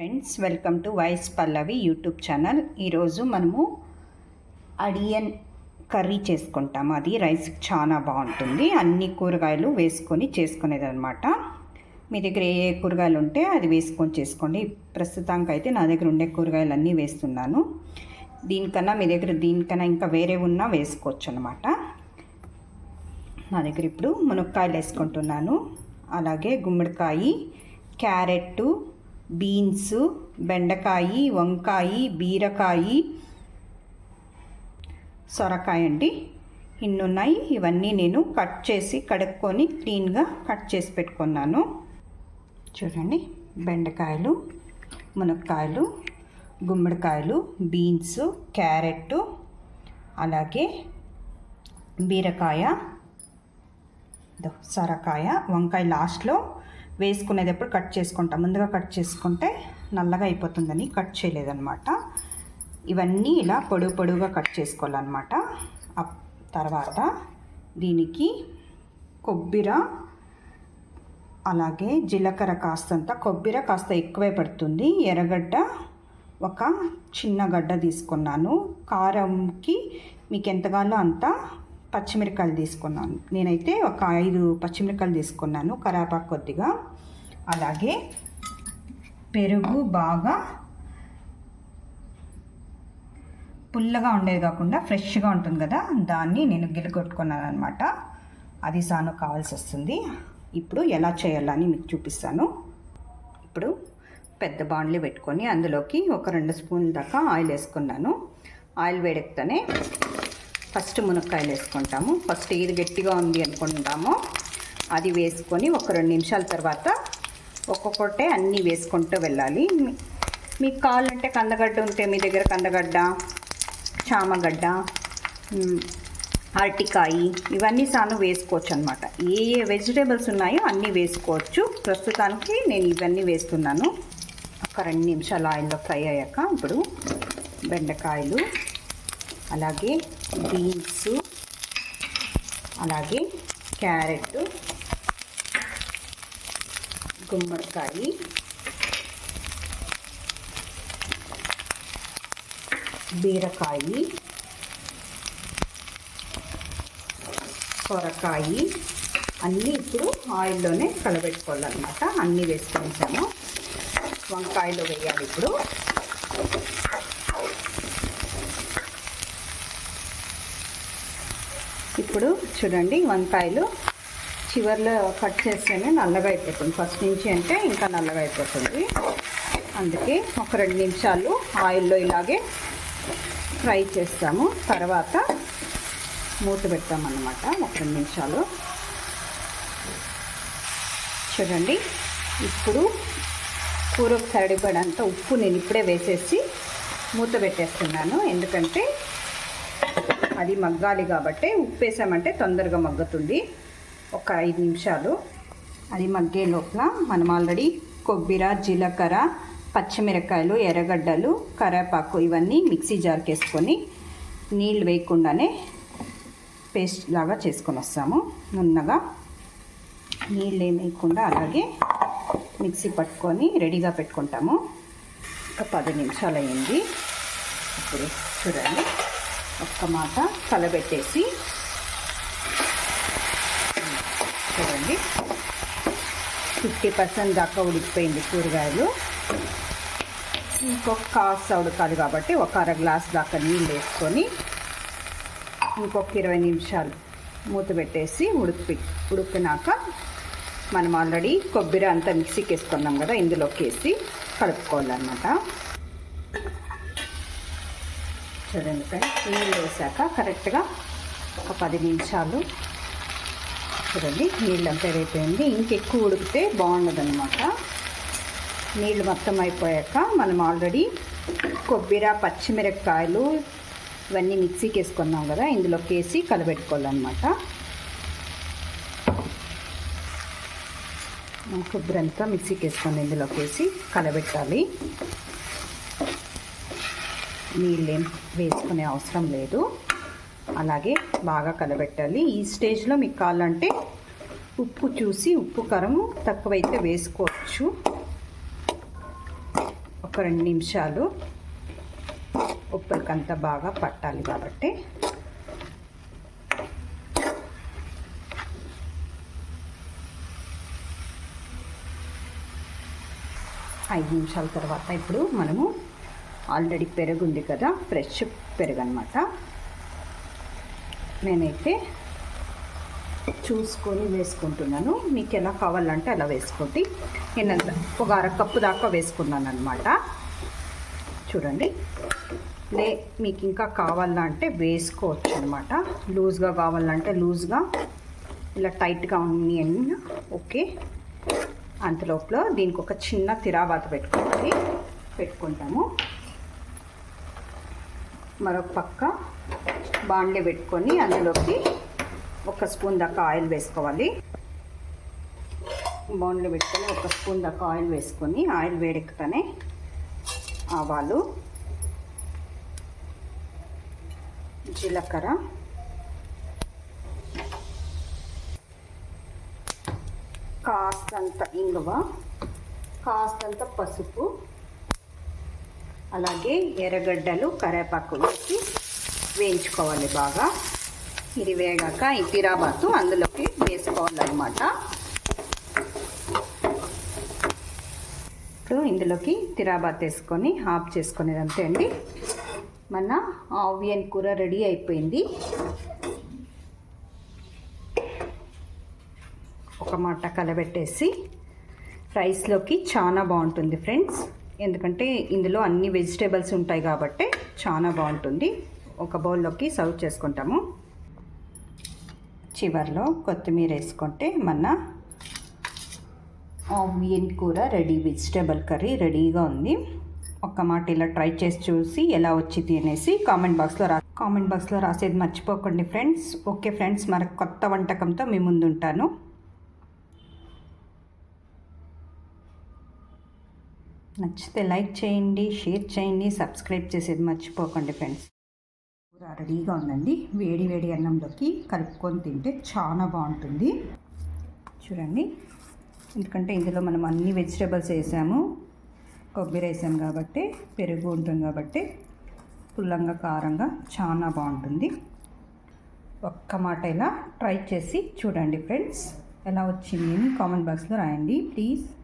Friends welcome to voice Pallavi YouTube channel. ఈరోజు మనము అడియన్ కర్రీ చేసుకుంటాము అది రైస్ చాలా బాగుంటుంది. అన్ని కూరగాయలు వేసుకొని చేసుకునేది అనమాట మీ దగ్గర ఏ ఏ కూరగాయలు ఉంటే అది వేసుకొని చేసుకోండి. ప్రస్తుతానికి అయితే నా దగ్గర ఉండే కూరగాయలు అన్నీ వేస్తున్నాను. దీనికన్నా మీ దగ్గర దీనికన్నా ఇంకా వేరే ఉన్నా వేసుకోవచ్చు అనమాట నా దగ్గర ఇప్పుడు మునక్కాయలు వేసుకుంటున్నాను. అలాగే గుమ్మడికాయ క్యారెట్టు బీన్స్ బెండకాయ వంకాయ బీరకాయ సొరకాయ అండి. ఇన్ని ఉన్నాయి ఇవన్నీ నేను కట్ చేసి కడుక్కొని క్లీన్గా కట్ చేసి పెట్టుకున్నాను. చూడండి. బెండకాయలు మునక్కాయలు గుమ్మడికాయలు బీన్స్ క్యారెట్ అలాగే బీరకాయ సొరకాయ వంకాయ లాస్ట్లో వేసుకునేటప్పుడు కట్ చేసుకుంటాం. ముందుగా కట్ చేసుకుంటే నల్లగా అయిపోతుందని కట్ చేయలేదన్నమాట. ఇవన్నీ ఇలా పొడుగు పొడుగుగా కట్ చేసుకోవాలన్నమాట. తర్వాత దీనికి కొబ్బరి అలాగే జీలకర్ర కాస్తంత. కొబ్బరి కాస్త ఎక్కువే పడుతుంది. ఎర్రగడ్డ ఒక చిన్న గడ్డ తీసుకున్నాను. కారంకి మీకు ఎంత కావాలో అంత పచ్చిమిరకాయలు తీసుకున్నాను. నేనైతే ఒక ఐదు పచ్చిమిరకాయలు తీసుకున్నాను కరాపాకు కొద్దిగా. అలాగే పెరుగు బాగా పుల్లగా ఉండేది కాకుండా ఫ్రెష్గా ఉంటుంది కదా దాన్ని నేను గిలగొట్టుకున్నాను అనమాట అది సాను కావాల్సి వస్తుంది. ఇప్పుడు ఎలా చేయాలని మీకు చూపిస్తాను. ఇప్పుడు పెద్ద బాండ్లీ పెట్టుకొని అందులోకి ఒక రెండు స్పూన్ల దాకా ఆయిల్ వేసుకున్నాను. ఆయిల్ వేడెక్తనే ఫస్ట్ మునక్కాయలు వేసుకుంటాము. ఫస్ట్ ఇది గట్టిగా ఉంది అనుకుంటాము. అది వేసుకొని ఒక రెండు నిమిషాల తర్వాత ఒక్కొక్కటే అన్నీ వేసుకుంటూ వెళ్ళాలి. మీకు కావాలంటే కందగడ్డ ఉంటే మీ దగ్గర కందగడ్డ చామగడ్డ అరటికాయి ఇవన్నీ సాను వేసుకోవచ్చు అనమాట ఏ ఏ వెజిటేబుల్స్ ఉన్నాయో అన్నీ వేసుకోవచ్చు. ప్రస్తుతానికి నేను ఇవన్నీ వేస్తున్నాను. ఒక రెండు నిమిషాలు ఆయిల్లో ఫ్రై అయ్యాక ఇప్పుడు బెండకాయలు అలాగే బీన్స్ అలాగే క్యారెట్ గుమ్మడికాయ బీరకాయ సొరకాయ అన్నీ ఇప్పుడు ఆయిల్లోనే కలబెట్టుకోవాలన్నమాట. అన్నీ వేసుకుంటాము వంకాయలు వేయాలి ఇప్పుడు. ఇప్పుడు చూడండి వంకాయలు. చివర్లో కట్ చేస్తేనే నల్లగా అయిపోతుంది. ఫస్ట్ నుంచి అంటే ఇంకా నల్లగా అయిపోతుంది. అందుకే ఒక రెండు నిమిషాలు ఆయిల్లో ఇలాగే ఫ్రై చేస్తాము. తర్వాత మూత పెడతామన్నమాట. ఒక రెండు నిమిషాలు. చూడండి. ఇప్పుడు కూరకు సరిపడంత ఉప్పు నేను ఇప్పుడే వేసేసి మూత పెట్టేస్తున్నాను. ఎందుకంటే అది మగ్గాలి కాబట్టి ఉప్పు వేసామంటే తొందరగా మగ్గుతుంది. ఒక ఐదు నిమిషాలు. అది మగ్గే లోపల మనం ఆల్రెడీ కొబ్బరి జీలకర్ర పచ్చిమిరకాయలు ఎర్రగడ్డలు కరేపాకు ఇవన్నీ మిక్సీ జార్కి వేసుకొని నీళ్ళు వేయకుండానే పేస్ట్ లాగా చేసుకొని వస్తాము. నున్నగా నీళ్ళు ఏమి వేయకుండా అలాగే మిక్సీ పట్టుకొని రెడీగా పెట్టుకుంటాము. ఒక పది నిమిషాలు అయింది. ఇప్పుడు చూడండి. ఒక్క మాట కలబెట్టేసి. చూడండి. ఫిఫ్టీ పర్సెంట్ దాకా ఉడికిపోయింది కూరగాయలు. ఇంకొక కాస్త ఉడకాలి కాబట్టి ఒక అర గ్లాస్ దాకా నీళ్ళు వేసుకొని ఇంకొక ఇరవై నిమిషాలు మూత పెట్టేసి ఉడికి ఉడికినాక మనం ఆల్రెడీ కొబ్బరి అంతా మిక్సీకి వేసుకున్నాం కదా ఇందులోకి వేసి కలుపుకోవాలన్నమాట. చూడండి ఫ్రెండ్స్ నీళ్ళు వేసాక కరెక్ట్గా ఒక పది నిమిషాలు చూడండి నీళ్ళు అంతా అయిపోయింది. ఇంకెక్కువ ఉడికితే బాగుండదు అనమాట నీళ్ళు మొత్తం అయిపోయాక మనం ఆల్రెడీ కొబ్బరి పచ్చిమిరపకాయలు ఇవన్నీ మిక్సీకి వేసుకున్నాం కదా ఇందులోకి వేసి కలబెట్టుకోవాలన్నమాట. కొబ్బరి అంతా మిక్సీకి వేసుకొని ఇందులోకి వేసి కలబెట్టాలి. నీళ్ళేం వేసుకునే అవసరం లేదు. అలాగే బాగా కలబెట్టాలి. ఈ స్టేజ్లో మీకు కావాలంటే ఉప్పు చూసి ఉప్పు కారం తక్కువైతే వేసుకోవచ్చు. ఒక రెండు నిమిషాలు ఉప్పులకంతా బాగా పట్టాలి కాబట్టి. ఐదు నిమిషాల తర్వాత ఇప్పుడు మనము ఆల్రెడీ పెరుగు ఉంది కదా ఫ్రెష్ పెరుగు అనమాట నేనైతే చూసుకొని వేసుకుంటున్నాను. మీకు ఎలా కావాలంటే అలా వేసుకోండి. నేను అంత ఒక అర కప్పు దాకా వేసుకున్నాను అనమాట చూడండి. లే మీకు ఇంకా కావాలంటే వేసుకోవచ్చు అనమాట లూజ్గా కావాలంటే లూజ్గా ఇలా టైట్గా ఉంది ఓకే. అంతలోపల దీనికి ఒక చిన్న తిరావాత పెట్టుకోవాలి పెట్టుకుంటాము. మరొక పక్క బాండ్లీ పెట్టుకొని అందులోకి ఒక స్పూన్ దాకా ఆయిల్ వేసుకోవాలి. బాండ్లీ పెట్టుకొని ఒక స్పూన్ దాకా ఆయిల్ వేసుకొని ఆయిల్ వేడెక్కుతానే ఆవాలు జీలకర్ర కాస్తంత ఇంగువ కాస్తంత పసుపు అలాగే ఎర్రగడ్డలు కరేపాకు వేసి వేయించుకోవాలి బాగా. ఇది వేగాక ఈ పిరాబాతు అందులోకి వేసుకోవాలన్నమాట. ఇప్పుడు ఇందులోకి తిరాబాత్ వేసుకొని ఆఫ్ చేసుకునేది అంతే అండి. మన ఆవియన్ కూర రెడీ అయిపోయింది. ఒక మాట కలబెట్టేసి రైస్లోకి చాలా బాగుంటుంది ఫ్రెండ్స్. ఎందుకంటే ఇందులో అన్ని వెజిటేబుల్స్ ఉంటాయి కాబట్టి చాలా బాగుంటుంది. ఒక బౌల్లోకి సర్వ్ చేసుకుంటాము. చివర్లో కొత్తిమీర వేసుకుంటే మన ఆవియన్ కూర రెడీ వెజిటేబుల్ కర్రీ రెడీగా ఉంది. ఒక్క మాట ఇలా ట్రై చేసి చూసి ఎలా వచ్చింది అనేసి కామెంట్ బాక్స్లో రా కామెంట్ బాక్స్లో రాసేది మర్చిపోకండి ఫ్రెండ్స్. ఓకే ఫ్రెండ్స్ మరి కొత్త వంటకంతో మీ ముందుంటాను. నచ్చితే లైక్ చేయండి షేర్ చేయండి సబ్స్క్రైబ్ చేసేది మర్చిపోకండి ఫ్రెండ్స్. కూర రెడీగా ఉందండి. వేడి వేడి అన్నంలోకి కలుపుకొని తింటే చాలా బాగుంటుంది. చూడండి. ఎందుకంటే ఇందులో మనం అన్ని వెజిటేబుల్స్ వేసాము. కొబ్బరి వేసాం కాబట్టి పెరుగు ఉంటుంది కాబట్టి పుల్లంగా కారంగా చాలా బాగుంటుంది. ఒక్క మాట ఇలా ట్రై చేసి చూడండి ఫ్రెండ్స్. ఎలా వచ్చింది అని కామెంట్ బాక్స్లో రాయండి. ప్లీజ్.